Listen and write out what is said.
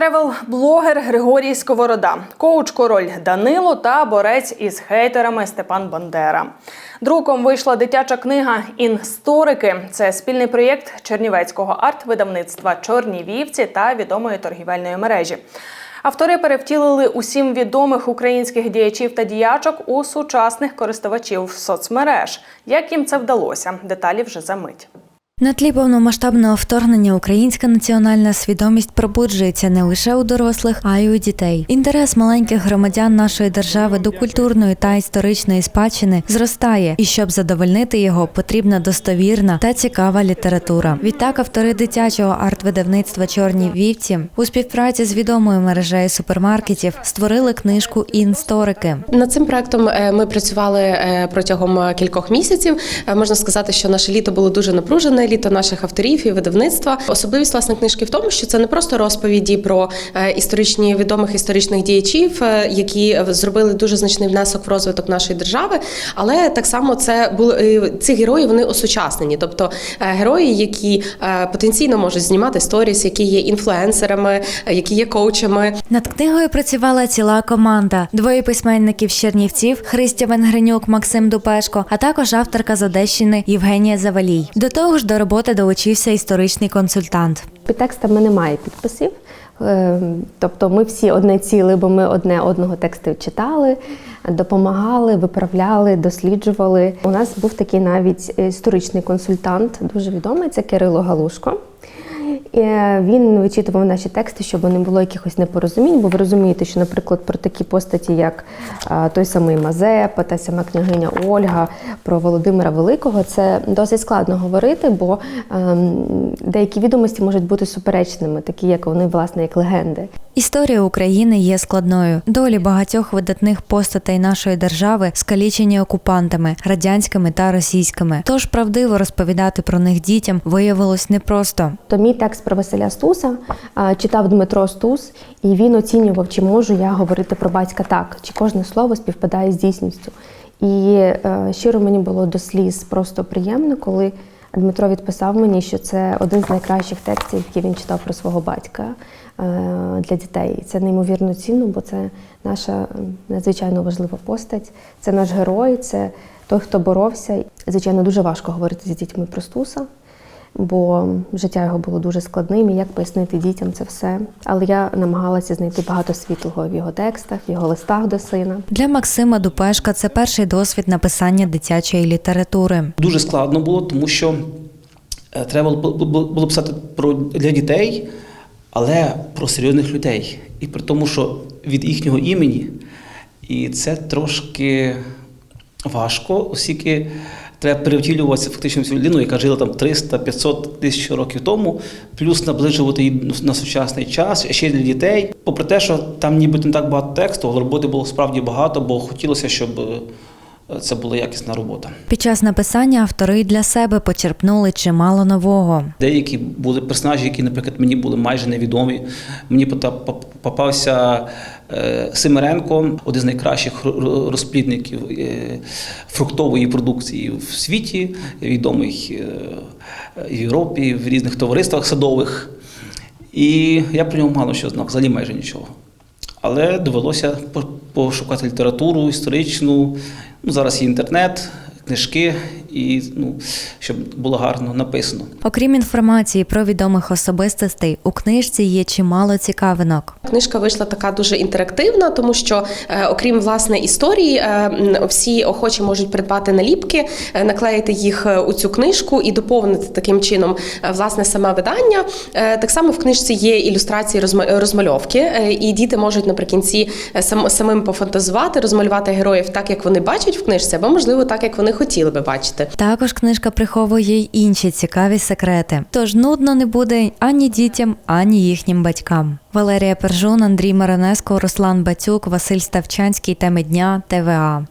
Тревел-блогер Григорій Сковорода, коуч король Данило та борець із хейтерами Степан Бандера. Друком вийшла дитяча книга Інсторики. Це спільний проєкт Чернівецького арт-видавництва Чорні вівці та відомої торгівельної мережі. Автори перевтілили усім відомих українських діячів та діячок у сучасних користувачів соцмереж. Як їм це вдалося? Деталі вже за мить. На тлі повномасштабного вторгнення українська національна свідомість пробуджується не лише у дорослих, а й у дітей. Інтерес маленьких громадян нашої держави до культурної та історичної спадщини зростає, і щоб задовольнити його, потрібна достовірна та цікава література. Відтак автори дитячого арт-видавництва Чорні вівці у співпраці з відомою мережею супермаркетів створили книжку Інсторики. Над цим проектом е, ми працювали е, протягом кількох місяців. Е, Можна сказати, що наше літо було дуже напружене, літо наших авторів і видавництва. Особливість власне книжки в тому, що це не просто розповіді про е, історичні відомих історичних діячів, е, які зробили дуже значний внесок в розвиток нашої держави, але так само це були е, ці герої вони осучаснені, тобто герої, які потенційно можуть знімати сторіс, які є інфлюенсерами, які є коучами. Над книгою працювала ціла команда: двоє письменників Чернівців Христя Венгренюк, Максим Дупешко, а також авторка з Одещини Євгенія Завалій. До того ж, до роботи долучився історичний консультант. Під текстами немає підписів. Е, Тобто ми всі одне ціле, бо ми одне одного тексту читали, допомагали, виправляли, досліджували. У нас був такий навіть історичний консультант, дуже відомий, це Кирило Галушко. І е, він вичитував наші тексти, щоб не було якихось непорозумінь, бо ви розумієте, що, наприклад, про такі постаті, як той самий Мазепа, та сама княгиня Ольга, про Володимира Великого, це досить складно говорити, бо ем, деякі відомості можуть бути суперечними, такі як вони, власне, як легенди. Історія України є складною. Долі багатьох видатних постатей нашої держави скалічені окупантами радянськими та російськими. Тож правдиво розповідати про них дітям виявилось непросто. То мій текст про Василя Стуса читав Дмитро Стус, і він оцінював, чи можу я говорити про батька так, чи кожне слово співпадає з дійсністю. І е, щиро мені було до сліз просто приємно, коли Дмитро відписав мені, що це один з найкращих текстів, які він читав про свого батька е, для дітей. Це неймовірно цінно, бо це наша надзвичайно важлива постать, це наш герой, це той, хто боровся. Звичайно, дуже важко говорити з дітьми про Стуса бо життя його було дуже складним, і як пояснити дітям це все. Але я намагалася знайти багато світлого в його текстах, в його листах до сина. Для Максима Дупешка це перший досвід написання дитячої літератури. Дуже складно було, тому що е, треба було, писати про для дітей, але про серйозних людей. І при тому, що від їхнього імені, і це трошки важко, оскільки треба перевтілюватися фактично цю людину, яка жила там 300-500 тисяч років тому, плюс наближувати її на сучасний час, ще для дітей. Попри те, що там нібито не так багато тексту, але роботи було справді багато, бо хотілося, щоб е, це була якісна робота. Під час написання автори для себе почерпнули чимало нового. Деякі були персонажі, які, наприклад, мені були майже невідомі. Мені попався е, Симиренко, один з найкращих розплідників е, фруктової продукції в світі, відомий е, в Європі, в різних товариствах садових. І я про нього мало що знав, взагалі майже нічого. Але довелося пошукати літературу історичну. Ну, зараз є інтернет, книжки, і ну, щоб було гарно написано. Окрім інформації про відомих особистостей, у книжці є чимало цікавинок. Книжка вийшла така дуже інтерактивна, тому що, е, окрім власне історії, е, всі охочі можуть придбати наліпки, е, наклеїти їх у цю книжку і доповнити таким чином е, власне саме видання. Е, Так само в книжці є ілюстрації розма- розмальовки, е, і діти можуть наприкінці сам- самим пофантазувати, розмалювати героїв так, як вони бачать в книжці, або можливо так, як вони хотіли би бачити. Також книжка приховує й інші цікаві секрети. Тож нудно не буде ані дітям, ані їхнім батькам. Валерія Пержун, Андрій Маранеско, Руслан Бацюк, Василь Ставчанський. Теми дня ТВА.